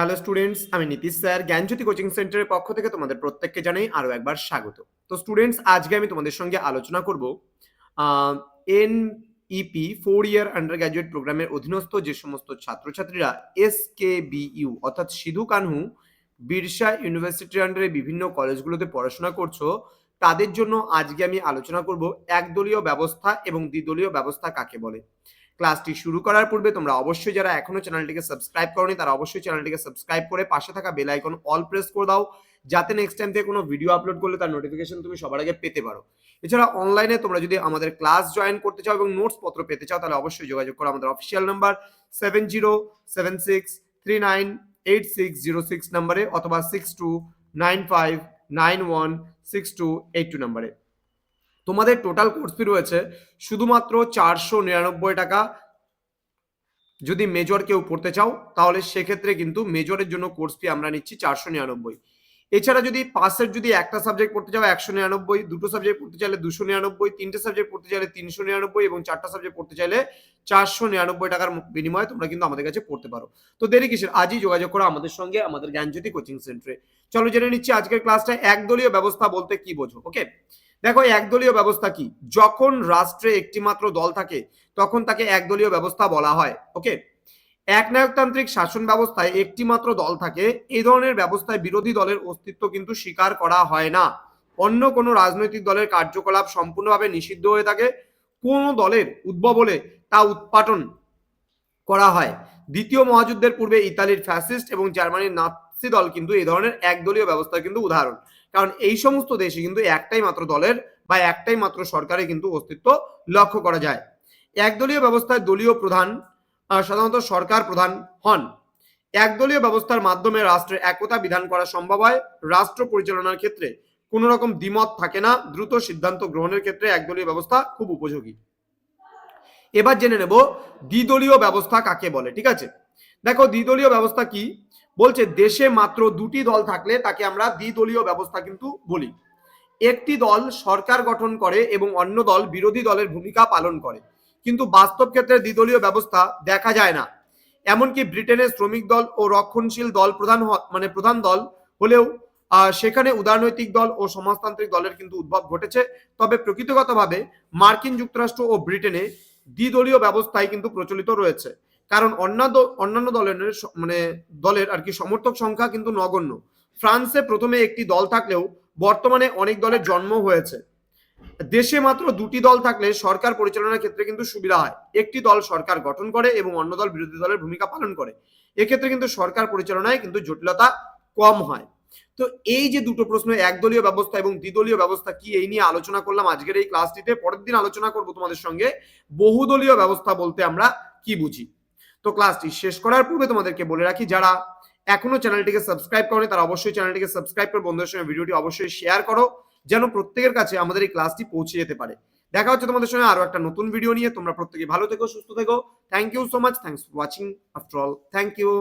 Hello students আমি Nitish sir, জ্ঞানজ্যোতি coaching সেন্টারের পক্ষ থেকে তোমাদের প্রত্যেককে জানাই আরও একবার স্বাগত। তো স্টুডেন্টস আজকে আমি তোমাদের সঙ্গে আলোচনা করব N E P four year undergraduate প্রোগ্রামের অধীনস্থ যে সমস্ত ছাত্রছাত্রীরা এস কে বিইউ অর্থাৎ সিধু কানহু, বিরসা ইউনিভার্সিটির আন্ডারে বিভিন্ন কলেজগুলোতে পড়াশোনা করছ, তাদের জন্য আজকে আমি আলোচনা করব একদলীয় ব্যবস্থা এবং দ্বিদলীয় ব্যবস্থা কাকে বলে। ক্লাসটি শুরু করার পূর্বে তোমরা অবশ্যই যারা এখনও চ্যানেলটিকে সাবস্ক্রাইব করনি, তারা অবশ্যই চ্যানেলটিকে সাবস্ক্রাইব করে পাশে থাকা বেল আইকন অল প্রেস করে দাও, যাতে নেক্সট টাইম থেকে কোনো ভিডিও আপলোড করলে তার নোটিফিকেশন তুমি সবার আগে পেতে পারো। এছাড়া অনলাইনে তোমরা যদি আমাদের ক্লাস জয়েন করতে চাও এবং নোটস পত্র পেতে চাও, তাহলে অবশ্যই যোগাযোগ করো আমাদের official number seven zero seven six three nine eight six zero six নাম্বারে অথবা six two nine five nine one six two eight two নাম্বারে তোমাদের টোটাল কোর্স ফি রয়েছে শুধুমাত্র চারশো নিরানব্বই টাকা। যদি মেজর কেউ পড়তে চাও, তাহলে সেক্ষেত্রে কিন্তু মেজরের জন্য কোর্স ফি আমরা নিচ্ছি চারশো নিরানব্বই। এছাড়া যদি পাসের যদি একটা সাবজেক্ট পড়তে চাও, একশো নিরানব্বই, দুটো সাবজেক্ট পড়তে চাইলে দুশো নিরানব্বই, তিনটে সাবজেক্ট পড়তে চাইলে তিনশো নিরানব্বই এবং চারটা সাবজেক্ট পড়তে চাইলে চারশো নিরানব্বই টাকার বিনিময়ে তোমরা কিন্তু আমাদের কাছে পড়তে পারো। তো দেরি কিসের? আজই যোগাযোগ করো আমাদের সঙ্গে, আমাদের জ্ঞানজ্যোতি কোচিং সেন্টারে চলো জেনে নিচ্ছি আজকের ক্লাসটা একদলীয় ব্যবস্থা বলতে কি বোঝো ওকে দেখো একদলীয় ব্যবস্থা কি? যখন রাষ্ট্রে একটি মাত্র দল থাকে, তখন তাকে একদলীয় ব্যবস্থা বলা হয় ওকে একনায়কতান্ত্রিক শাসন ব্যবস্থায় একটি মাত্র দল থাকে এই ধরনের ব্যবস্থায় বিরোধী দলের অস্তিত্ব কিন্তু স্বীকার করা হয় না। অন্য কোনো রাজনৈতিক দলের কার্যকলাপ সম্পূর্ণভাবে নিষিদ্ধ হয়ে থাকে, কোন দলের উদ্ভব হলে তা উৎপাটন করা হয়। দ্বিতীয় মহাযুদ্ধের পূর্বে ইতালির ফ্যাসিস্ট এবং জার্মানির নাৎসি দল কিন্তু এই ধরনের একদলীয় ব্যবস্থার কিন্তু উদাহরণ। কারণ এই সমস্ত দেশে কিন্তু একটাই মাত্র দলের বা একটাই মাত্র সরকারের কিন্তু অস্তিত্ব লক্ষ্য করা যায়। একদলীয় ব্যবস্থায় দলীয় প্রধান সাধারণত সরকার প্রধান হন। একদলীয় ব্যবস্থার মাধ্যমে রাষ্ট্রের একতা বিধান করা সম্ভব হয়। রাষ্ট্র পরিচালনার ক্ষেত্রে কোন রকম দ্বিমত থাকে না। দ্রুত সিদ্ধান্ত গ্রহণের ক্ষেত্রে একদলীয় ব্যবস্থা খুব উপযোগী। এবার জেনে নেব দ্বিদলীয় ব্যবস্থা কাকে বলে, ঠিক আছে? দেখো দ্বিদলীয় ব্যবস্থা কি? বলছে, দেশে মাত্র দুটি দল থাকলে তাকে আমরা দ্বিদলীয় ব্যবস্থা কিন্তু বলি। একটি দল সরকার গঠন করে এবং অন্য দল বিরোধী দলের ভূমিকা পালন করে। কিন্তু বাস্তব ক্ষেত্রে দ্বিদলীয় ব্যবস্থা দেখা যায় না। এমনকি ব্রিটেনের শ্রমিক দল ও রক্ষণশীল দল প্রধান মানে প্রধান দল হলেও সেখানে উদারনৈতিক দল ও সমাজতান্ত্রিক দলের কিন্তু উদ্ভব ঘটেছে। তবে প্রকৃতিগতভাবে মার্কিন যুক্তরাষ্ট্র ও ব্রিটেনে দ্বিদলীয় ব্যবস্থায় কিন্তু প্রচলিত রয়েছে। কারণ অন্যান্য অন্যান্য দলের মানে দলের আর কি সমর্থক সংখ্যা কিন্তু নগণ্য। ফ্রান্সে প্রথমে একটি দল থাকলেও বর্তমানে অনেক দলের জন্ম হয়েছে। দেশে মাত্র দুটি দল থাকলে সরকার পরিচালনার ক্ষেত্রে কিন্তু সুবিধা হয়। একটি দল সরকার গঠন করে এবং অন্য দল বিরোধী দলের ভূমিকা পালন করে। এক্ষেত্রে কিন্তু সরকার পরিচালনায় কিন্তু জটিলতা কম হয়। তো এই যে দুটো প্রশ্ন, একদলীয় ব্যবস্থা এবং দ্বিদলীয় ব্যবস্থা কি এই নিয়ে আলোচনা করলাম আজকের এই ক্লাসটিতে? পরের দিন আলোচনা করব তোমাদের সঙ্গে। বহুদলীয় ব্যবস্থা বলতে আমরা কি বুঝি? তো ক্লাসটি শেষ করার পূর্বে তোমাদেরকে বলে রাখি, যারা এখনও চ্যানেলটিকে সাবস্ক্রাইব করে তারা অবশ্যই চ্যানেলটিকে সাবস্ক্রাইব করে বন্ধুদের সঙ্গে ভিডিওটি অবশ্যই শেয়ার করো, যেন প্রত্যেকের কাছে আমাদের এই ক্লাসটি পৌঁছে যেতে পারে। দেখা হচ্ছে তোমাদের সঙ্গে আরও একটা নতুন ভিডিও নিয়ে। তোমরা প্রত্যেকে ভালো থেকো, সুস্থ থেকো। Thank you so much thanks for watching after all thank you